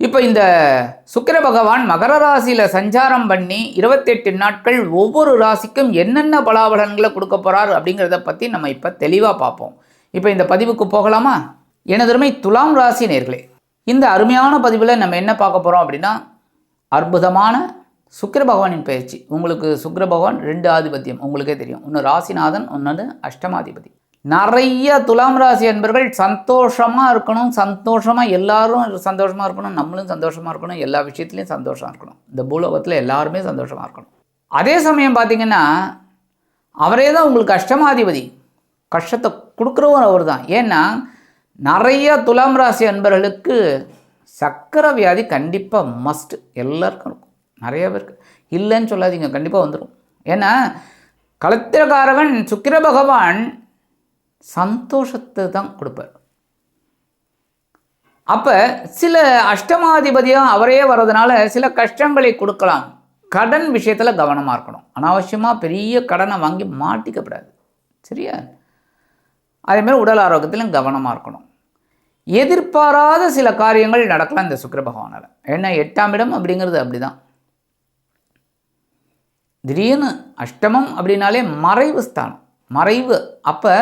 இப்போ இந்த சுக்கிர பகவான் மகர ராசியில் சஞ்சாரம் பண்ணி இருபத்தெட்டு நாட்கள் ஒவ்வொரு ராசிக்கும் என்னென்ன பலாபலன்களை கொடுக்க போகிறார் அப்படிங்கிறத பற்றி நம்ம இப்போ தெளிவாக பார்ப்போம். இப்போ இந்த பதிவுக்கு போகலாமா? எனதருமை துலாம் ராசி நேர்களே இந்த அருமையான பதிவில் நம்ம என்ன பார்க்க போகிறோம் அப்படின்னா அற்புதமான சுக்கிர பகவானின் பயிற்சி. உங்களுக்கு சுக்கிர பகவான் ரெண்டு ஆதிபத்தியம். உங்களுக்கே தெரியும். ஒன்று ராசிநாதன் ஒன்று அஷ்டமாதிபதி. நிறைய துலாம் ராசி அன்பர்கள் சந்தோஷமாக இருக்கணும் சந்தோஷமாக எல்லாரும் சந்தோஷமாக இருக்கணும் நம்மளும் சந்தோஷமாக இருக்கணும் எல்லா விஷயத்துலையும் சந்தோஷமாக இருக்கணும். இந்த பூலோகத்தில் எல்லாருமே சந்தோஷமாக இருக்கணும். அதே சமயம் பார்த்தீங்கன்னா அவரே தான் உங்களுக்கு கஷ்டமாதிபதி கஷ்டத்தை கொடுக்குறவர் அவர் தான். ஏன்னா நிறைய துலாம் ராசி அன்பர்களுக்கு சக்கரை வியாதி கண்டிப்பாக மஸ்ட் எல்லாருக்கும் இருக்கும். நிறைய பேருக்கு. இல்லைன்னு சொல்லாதீங்க. கண்டிப்பாக வந்துடும் ஏன்னா கலத்திரக்காரகன் சுக்கிர பகவான் சந்தோஷத்தை தான் கொடுப்பார். அப்போ சில அஷ்டமாதிபதியாக அவரே வர்றதுனால சில கஷ்டங்களை கொடுக்கலாம். கடன் விஷயத்தில் கவனமாக இருக்கணும். அனாவசியமாக பெரிய கடனை வாங்கி மாட்டிக்கப்படாது. சரியா? அதேமாதிரி உடல் ஆரோக்கியத்திலும் கவனமாக இருக்கணும். எதிர்பாராத சில காரியங்கள் நடக்கலாம் இந்த சுக்கர பகவானால். ஏன்னா எட்டாம் இடம் அப்படிங்கிறது அப்படிதான். திடீர்னு அஷ்டமம் அப்படின்னாலே மறைவு ஸ்தானம். மறைவு. அப்போ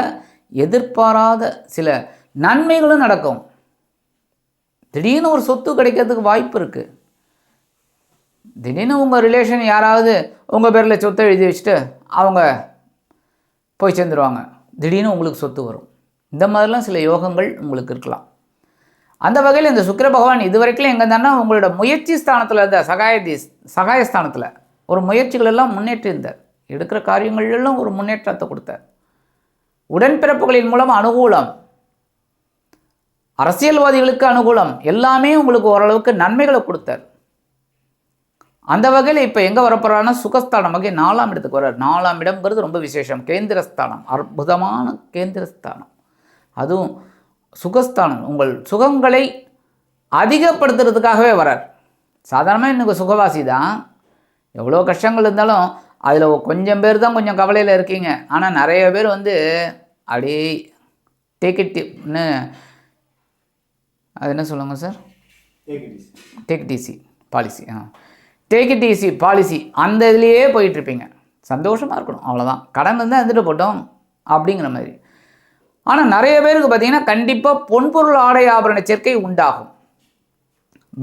எதிர்பாராத சில நன்மைகளும் நடக்கும். திடீர்னு ஒரு சொத்து கிடைக்கிறதுக்கு வாய்ப்பு இருக்குது திடீர்னு உங்கள் ரிலேஷன் யாராவது உங்கள் பேரில் சொத்தை எழுதி வச்சுட்டு அவங்க போய் சேர்ந்துருவாங்க. திடீர்னு உங்களுக்கு சொத்து வரும். இந்த மாதிரிலாம் சில யோகங்கள் உங்களுக்கு இருக்கலாம். அந்த வகையில் இந்த சுக்கிர பகவான் இது வரைக்கும் எங்கே தானே உங்களோட முயற்சி ஸ்தானத்தில் இருந்த சகாயதி சகாயஸ்தானத்தில் ஒரு முயற்சிகள் எல்லாம் முன்னேற்றி இருந்தார் எடுக்கிற காரியங்கள்லாம் ஒரு முன்னேற்றத்தை கொடுத்தார். உடன்பிறப்புகளின் மூலம் அனுகூலம். அரசியல்வாதிகளுக்கு அனுகூலம். எல்லாமே உங்களுக்கு ஓரளவுக்கு நன்மைகளை கொடுத்தார். அந்த வகையில் இப்போ எங்கே வரப்போகிறான்னா சுகஸ்தானம். வகை நாலாம் இடத்துக்கு வர்றார். நாலாம் இடம்ங்கிறது ரொம்ப விசேஷம். கேந்திரஸ்தானம். அற்புதமான கேந்திரஸ்தானம். அதுவும் சுகஸ்தானம். உங்கள் சுகங்களை அதிகப்படுத்துறதுக்காகவே வரார் சாதாரணமாக இன்னைக்கு சுகவாசி தான் எவ்வளோ கஷ்டங்கள் இருந்தாலும் அதில் கொஞ்சம் பேர் தான் கொஞ்சம் கவலையில் இருக்கீங்க. ஆனால் நிறைய பேர் வந்து அப்படியே டேக் இட்னு அது என்ன சொல்லுங்க சார் டேக் டிசி பாலிசி ஆ. டேக் இட் ஈஸி பாலிசி அந்த இதுலேயே போயிட்டுருப்பீங்க சந்தோஷமாக இருக்கணும் அவ்வளோதான் கடன் இருந்தால் இருந்துட்டு போட்டோம் அப்படிங்கிற மாதிரி. ஆனால் நிறைய பேருக்கு பார்த்தீங்கன்னா கண்டிப்பாக பொன்பொருள் ஆடை ஆபரண சேர்க்கை உண்டாகும்.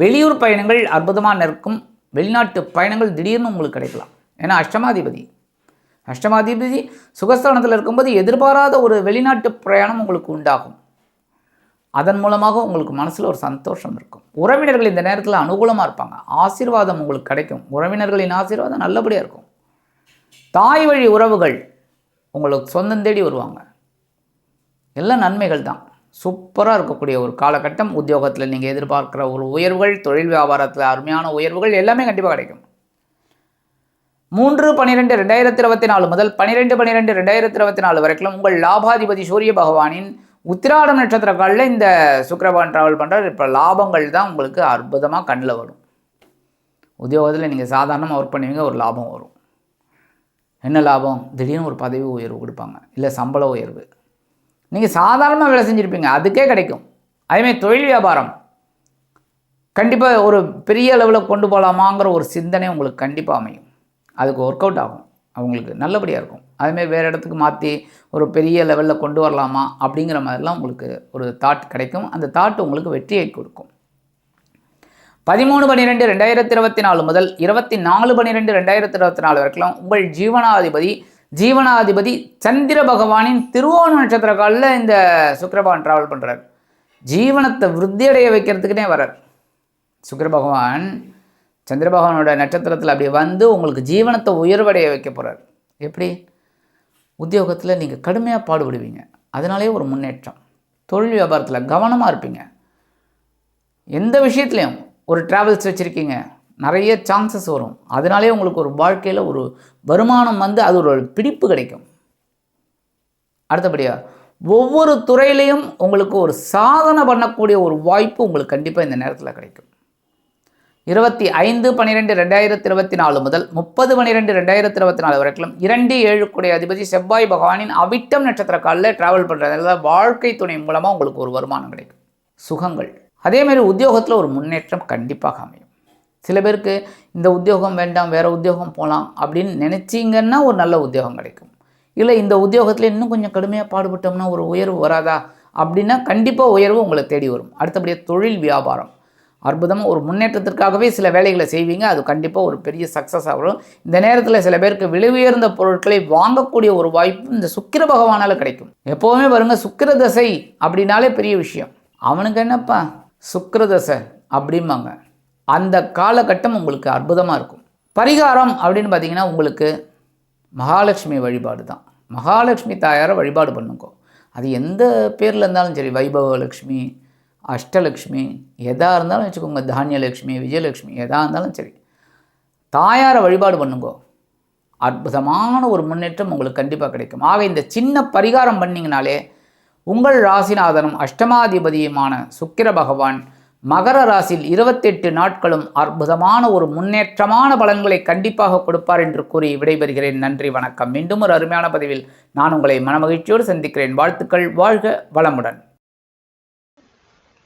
வெளியூர் பயணங்கள் அற்புதமாக இருக்கும் வெளிநாட்டு பயணங்கள் திடீர்னு உங்களுக்கு கிடைக்கலாம். ஏன்னா அஷ்டமாதிபதி. அஷ்டமாதிபதி சுகஸ்தானத்தில் இருக்கும்போது எதிர்பாராத ஒரு வெளிநாட்டு பிரயாணம் உங்களுக்கு உண்டாகும். அதன் மூலமாக உங்களுக்கு மனசில் ஒரு சந்தோஷம் இருக்கும். உறவினர்கள் இந்த நேரத்தில் அனுகூலமாக இருப்பாங்க. ஆசீர்வாதம் உங்களுக்கு கிடைக்கும். உறவினர்களின் ஆசீர்வாதம் நல்லபடியாக இருக்கும். தாய் வழி உறவுகள் உங்களுக்கு சொந்தம் தேடி வருவாங்க. எல்லாம் நன்மைகள் தான். சூப்பராக இருக்கக்கூடிய ஒரு காலகட்டம். உத்தியோகத்தில் நீங்கள் எதிர்பார்க்குற ஒரு உயர்வுகள் தொழில் வியாபாரத்தில் அருமையான உயர்வுகள் எல்லாமே கண்டிப்பாக கிடைக்கும். மூன்று பன்னிரெண்டு ரெண்டாயிரத்தி இருபத்தி நாலு முதல் பன்னிரெண்டு பன்னிரெண்டு ரெண்டாயிரத்தி இருபத்தி நாலு வரைக்கும் உங்கள் லாபாதிபதி சூரிய பகவானின் உத்திராடம் நட்சத்திர காலில் இந்த சுக்கரபான் ட்ராவல் பண்ணுறாரு இப்போ லாபங்கள் தான் உங்களுக்கு அற்புதமாக கண்ணில் வரும். உத்தியோகத்தில் நீங்கள் சாதாரணமாக ஒர்க் பண்ணுவீங்க ஒரு லாபம் வரும். என்ன லாபம்? திடீர்னு ஒரு பதவி உயர்வு கொடுப்பாங்க. இல்லை சம்பள உயர்வு. நீங்கள் சாதாரணமாக வேலை செஞ்சுருப்பீங்க அதுக்கே கிடைக்கும். அதேமாதிரி தொழில் வியாபாரம். கண்டிப்பாக ஒரு பெரிய அளவில் கொண்டு போகலாமாங்கிற ஒரு சிந்தனை உங்களுக்கு கண்டிப்பாக அமையும். அதுக்கு ஒர்க் அவுட் ஆகும். அவங்களுக்கு நல்லபடியாக இருக்கும். அதுமாரி வேறு இடத்துக்கு மாற்றி ஒரு பெரிய லெவலில் கொண்டு வரலாமா அப்படிங்கிற மாதிரிலாம் உங்களுக்கு ஒரு தாட் கிடைக்கும். அந்த தாட் உங்களுக்கு வெற்றியை கொடுக்கும். பதிமூணு பன்னிரெண்டு ரெண்டாயிரத்தி இருபத்தி நாலு முதல் இருபத்தி நாலு பன்னிரெண்டு ரெண்டாயிரத்தி இருபத்தி நாலு வரைக்கும் உங்கள் ஜீவனாதிபதி ஜீவனாதிபதி சந்திர பகவானின் திருவோண நட்சத்திர காலில் இந்த சுக்கிரபகவான் ட்ராவல் பண்ணுறார் ஜீவனத்தை விருத்தியடைய வைக்கிறதுக்குனே வரார் சுக்கர பகவான் சந்திரபகவானோட நட்சத்திரத்தில் அப்படி வந்து உங்களுக்கு ஜீவனத்தை உயர்வடைய வைக்க போகிறார் எப்படி? உத்தியோகத்தில் நீங்கள் கடுமையாக பாடுபடுவீங்க. அதனாலே ஒரு முன்னேற்றம். தொழில் வியாபாரத்தில் கவனமாக இருப்பீங்க. எந்த விஷயத்துலையும் ஒரு ட்ராவல்ஸ் வச்சுருக்கீங்க. நிறைய சான்சஸ் வரும். அதனாலே உங்களுக்கு ஒரு வாழ்க்கையில் ஒரு வருமானம் வந்து அது ஒரு பிடிப்பு கிடைக்கும். அடுத்தபடியாக ஒவ்வொரு துறையிலையும் உங்களுக்கு ஒரு சாதனை பண்ணக்கூடிய ஒரு வாய்ப்பு உங்களுக்கு கண்டிப்பாக இந்த நேரத்தில் கிடைக்கும். இருபத்தி ஐந்து பன்னிரெண்டு ரெண்டாயிரத்தி இருபத்தி நாலு முதல் முப்பது பன்னிரெண்டு ரெண்டாயிரத்தி இருபத்தி நாலு வரைக்கும் இரண்டு ஏழு அதிபதி செவ்வாய் பகவானின் அவிட்டம் நட்சத்திர காலில் ட்ராவல் பண்ணுறதுனால வாழ்க்கை துணை மூலமாக உங்களுக்கு ஒரு வருமானம் கிடைக்கும். சுகங்கள். அதேமாரி உத்தியோகத்தில் ஒரு முன்னேற்றம் கண்டிப்பாக அமையும். சில பேருக்கு இந்த உத்தியோகம் வேண்டாம் வேறு உத்தியோகம் போகலாம் அப்படின்னு நினச்சிங்கன்னா ஒரு நல்ல உத்தியோகம் கிடைக்கும். இல்லை இந்த உத்தியோகத்தில் இன்னும் கொஞ்சம் கடுமையாக பாடுபட்டோம்னா ஒரு உயர்வு வராதா அப்படின்னா கண்டிப்பாக உயர்வு உங்களை தேடி வரும். அடுத்தபடியாக தொழில் வியாபாரம். அற்புதமாக ஒரு முன்னேற்றத்திற்காகவே சில வேலைகளை செய்வீங்க. அது கண்டிப்பாக ஒரு பெரிய சக்ஸஸ் ஆகும் இந்த நேரத்தில் சில பேருக்கு விலை உயர்ந்த பொருட்களை வாங்கக்கூடிய ஒரு வாய்ப்பு இந்த சுக்கிர பகவானால் கிடைக்கும். எப்போவுமே பாருங்கள் சுக்கிர தசை அப்படின்னாலே பெரிய விஷயம். அவனுக்கு என்னப்பா? சுக்கிர தசை அப்படிம்பாங்க. அந்த காலகட்டம் உங்களுக்கு அற்புதமாக இருக்கும். பரிகாரம் அப்படின்னு பார்த்தீங்கன்னா உங்களுக்கு மகாலட்சுமி வழிபாடு தான். மகாலட்சுமி தாயாரை வழிபாடு பண்ணுங்க. அது எந்த பேரில் இருந்தாலும் சரி வைபவலட்சுமி அஷ்டலக்ஷ்மி எதாக இருந்தாலும் வச்சுக்கோங்க தானியலக்ஷ்மி விஜயலக்ஷ்மி எதாக இருந்தாலும் சரி. தாயாரை வழிபாடு பண்ணுங்க. அற்புதமான ஒரு முன்னேற்றம் உங்களுக்கு கண்டிப்பாக கிடைக்கும். ஆக இந்த சின்ன பரிகாரம் பண்ணிங்கனாலே உங்கள் ராசிநாதனும் அஷ்டமாதிபதியுமான சுக்கிர பகவான் மகர ராசியில் இருபத்தெட்டு நாட்களும் அற்புதமான ஒரு முன்னேற்றமான பலன்களை கண்டிப்பாக கொடுப்பார் என்று கூறி விடைபெறுகிறேன். நன்றி வணக்கம். மீண்டும் ஒரு அருமையான பதிவில் நான் உங்களை மனமகிழ்ச்சியோடு சந்திக்கிறேன். வாழ்த்துக்கள் வாழ்க வளமுடன்.